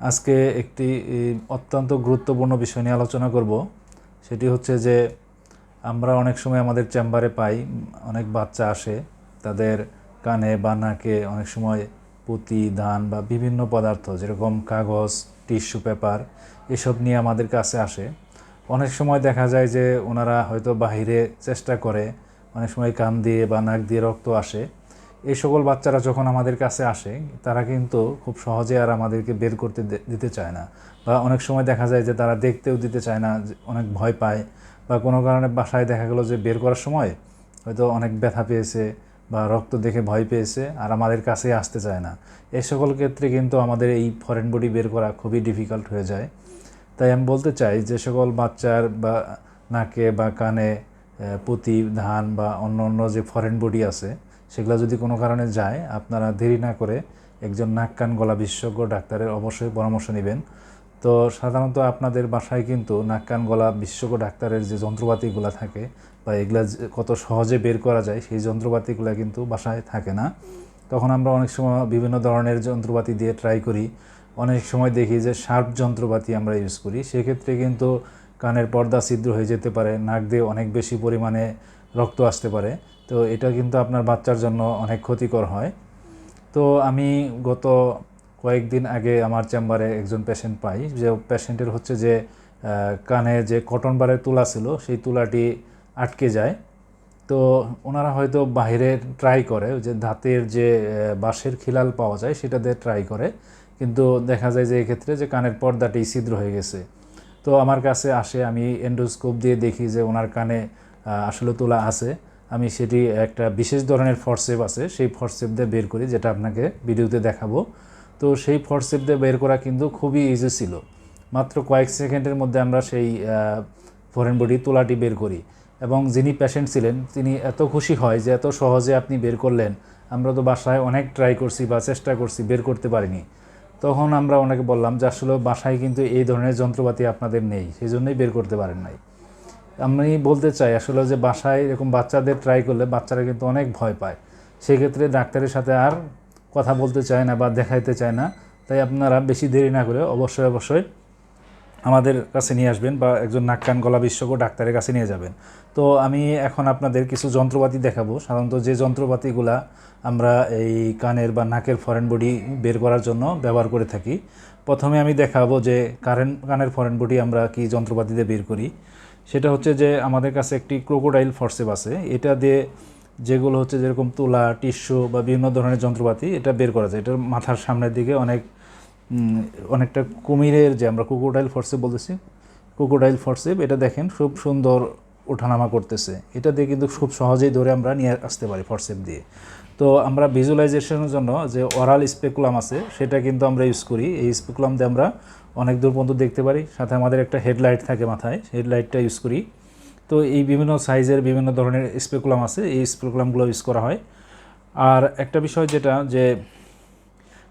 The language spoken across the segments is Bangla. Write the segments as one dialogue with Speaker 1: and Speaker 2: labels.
Speaker 1: আজকে একটি অত্যন্ত গুরুত্বপূর্ণ বিষয় নিয়ে আলোচনা করব। সেটি হচ্ছে যে আমরা অনেক সময় আমাদের চেম্বারে পাই, অনেক বাচ্চা আসে, তাদের কানে বা নাকে অনেক সময় পুঁতি, ধান বা বিভিন্ন পদার্থ, যেরকম কাগজ, টিস্যু পেপার, এসব নিয়ে আমাদের কাছে আসে। অনেক সময় দেখা যায় যে ওনারা হয়তো বাহিরে চেষ্টা করে, অনেক সময় কান দিয়ে বা নাক দিয়ে রক্ত আসে। এই সকল বাচ্চারা যখন আমাদের কাছে আসে, তারা কিন্তু খুব সহজে আর আমাদেরকে বের করতে দিতে চায় না। বা অনেক সময় দেখা যায় যে তারা দেখতেও দিতে চায় না অনেক ভয় পায়। বা কোনো কারণে বাসায় দেখা গেলো যে বের করার সময় হয়তো অনেক ব্যথা পেয়েছে বা রক্ত দেখে ভয় পেয়েছে আর আমাদের কাছে আসতে চায় না। এই সকল ক্ষেত্রে কিন্তু আমাদের এই ফরেন বডি বের করা খুবই ডিফিকাল্ট হয়ে যায়। তাই আমি বলতে চাই যে সকল বাচ্চার বা নাকে বা কানে পুঁতি, ধান বা অন্য অন্য যে ফরেন বডি আছে সেগুলো যদি কোনো কারণে যায়, আপনারা দেরি না করে একজন নাক কান গলা বিশেষজ্ঞ ডাক্তারের অবশ্যই পরামর্শ নেবেন। তো সাধারণত আপনাদের বাসায় কিন্তু নাক কান গলা বিশেষজ্ঞ ডাক্তারের যে যন্ত্রপাতিগুলো থাকে বা এগুলা কত সহজে বের করা যায়, সেই যন্ত্রপাতিগুলো কিন্তু বাসায় থাকে না। তখন আমরা অনেক সময় বিভিন্ন ধরনের যন্ত্রপাতি দিয়ে ট্রাই করি। অনেক সময় দেখি যে শার্প যন্ত্রপাতি আমরা ইউজ করি। সেক্ষেত্রে কিন্তু কানের পর্দা ছিদ্র হয়ে যেতে পারে, নাক দিয়ে অনেক বেশি পরিমাণে রক্ত আসতে পারে। তো এটা কিন্তু আপনার বাচ্চার জন্য অনেক ক্ষতিকর হয়। তো আমি গত কয়েকদিন আগে আমার চেম্বারে একজন পেশেন্ট পাই। যে পেশেন্টের হচ্ছে যে কানে যে কটন বারের তুলা ছিল, সেই তুলাটি আটকে যায়। তো ওনারা হয়তো বাইরে ট্রাই করে যে দাঁতের যে বাঁশের খিলাল পাওয়া যায়, সেটা দিয়ে ট্রাই করে। কিন্তু দেখা যায় যে এক্ষেত্রে যে কানের পর্দাটি ছিদ্র হয়ে গেছে। তো আমার কাছে আসে, আমি এন্ডোস্কোপ দিয়ে দেখি যে ওনার কানে আসলে তোলা আছে। আমি সেটি একটা বিশেষ ধরনের ফরসেপ আছে, সেই ফরসেপ দিয়ে বের করি, যেটা আপনাকে ভিডিওতে দেখাবো। তো সেই ফরসেপ দিয়ে বের করা কিন্তু খুবই ইজি ছিল। মাত্র কয়েক সেকেন্ডের মধ্যে আমরা সেই ফরেন বডি তোলাটি বের করি। এবং যিনি পেশেন্ট ছিলেন, তিনি এত খুশি হয় যে এত সহজে আপনি বের করলেন। আমরা তো বাসায় অনেক ট্রাই করছি বা চেষ্টা করছি, বের করতে পারিনি। তখন আমরা ওনাকে বললাম যে, আসলে বাসায় কিন্তু এই ধরনের যন্ত্রপাতি আপনাদের নেই, সেই জন্যই বের করতে পারেন নাই। আমি বলতে চাই আসলে যে বাসায় এরকম বাচ্চাদের ট্রাই করলে বাচ্চারা কিন্তু অনেক ভয় পায়। সেক্ষেত্রে ডাক্তারের সাথে আর কথা বলতে চায় না বা দেখাইতে চায় না। তাই আপনারা বেশি দেরি না করে অবশ্যই অবশ্যই আমাদের কাছে নিয়ে আসবেন বা একজন নাক কান গলা বিশেষজ্ঞ ডাক্তারের কাছে নিয়ে যাবেন। তো আমি এখন আপনাদের কিছু যন্ত্রপাতি দেখাবো। সাধারণত যে যন্ত্রপাতিগুলা আমরা এই কানের বা নাকের ফরেন বডি বের করার জন্য ব্যবহার করে থাকি, প্রথমে আমি দেখাবো যে কারেন, কানের ফরেন বডি আমরা কি দিয়ে বের করি। সেটা হচ্ছে যে আমাদের কাছে একটি ক্রোকোডাইল ফরসেপ আছে। এটা দিয়ে যেগুলো হচ্ছে যেরকম তুলা, টিস্যু বা বিভিন্ন ধরনের যন্ত্রপাতি এটা বের করা যায়। এটার মাথার সামনের দিকে অনেক অনেকটা কুমিরের যে, আমরা ক্রোকোডাইল ফরসেপ বলতেছি ক্রোকোডাইল ফরসেপ এটা দেখেন খুব সুন্দর ওঠানামা করতেছে। এটা দিয়ে কিন্তু খুব সহজেই ধরে আমরা নিয়ে আসতে পারি ফরসেপ দিয়ে। তো আমরা ভিজুয়ালাইজেশনের জন্য যে অরাল স্পেকুলাম আছে, সেটা কিন্তু আমরা ইউজ করি। এই স্পেকুলাম দিয়ে আমরা অনেক দূর পর্যন্ত দেখতে পারি। সাথে আমাদের একটা হেডলাইট থাকে মাথায় হেডলাইটটা ইউজ করি। তো এই বিভিন্ন সাইজের বিভিন্ন ধরনের স্পেকুলাম আছে, এই স্পেকুলামগুলো ইউজ করা হয়। আর একটা বিষয় যেটা, যে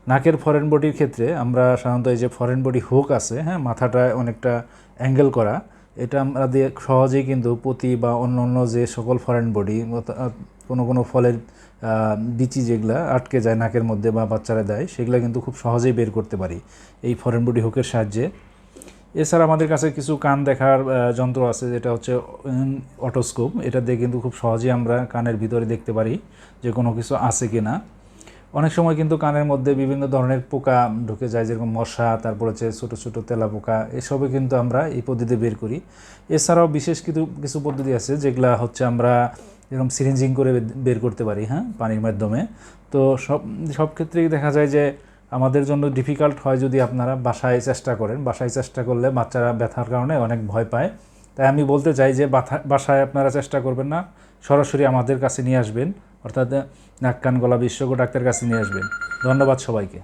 Speaker 1: নাকের ফরেন বডির ক্ষেত্রে আমরা সাধারণত এই যে ফরেন বডি হুক আছে হ্যাঁ মাথাটা অনেকটা অ্যাঙ্গেল করা, এটা আমরা দিয়ে সহজেই কিন্তু পুঁতি বা অন্য অন্য যে সকল ফরেন বডি কোনো কোনো ফলের বিচি যেগুলা আটকে যায় নাকের মধ্যে বা বাচ্চারা দেয়, সেগুলো কিন্তু খুব সহজেই বের করতে পারি এই ফরেন বডি হুকের সাহায্যে। এছাড়া আমাদের কাছে কিছু কান দেখার যন্ত্র আছে, যেটা হচ্ছে অটোস্কোপ এটা দিয়ে কিন্তু খুব সহজেই আমরা কানের ভিতরে দেখতে পারি যে কোনো কিছু আছে কি না অনেক সময় কিন্তু কানের মধ্যে বিভিন্ন ধরনের পোকা ঢুকে যায়, যেরকম মশা, তারপর হচ্ছে ছোটো ছোটো তেলা পোকা এসবে কিন্তু আমরা এই পদ্ধতিতে বের করি। এছাড়াও বিশেষ কিছু কিছু পদ্ধতি আছে যেগুলা হচ্ছে আমরা এরকম সিরিঞ্জিং করে বের করতে পারি হ্যাঁ পানির মাধ্যমে। তো সব সব ক্ষেত্রেই দেখা যায় যে আমাদের জন্য ডিফিকাল্ট হয় যদি আপনারা বাসায় চেষ্টা করেন। বাসায় চেষ্টা করলে বাচ্চারা ব্যথার কারণে অনেক ভয় পায়। তাই আমি বলতে চাই যে বাসায় আপনারা চেষ্টা করবেন না। সরাসরি আমাদের কাছে নিয়ে আসবেন। অর্থাৎ নাক কান গলা বিশেষজ্ঞ ডাক্তারের কাছে নিয়ে আসবেন। ধন্যবাদ সবাইকে।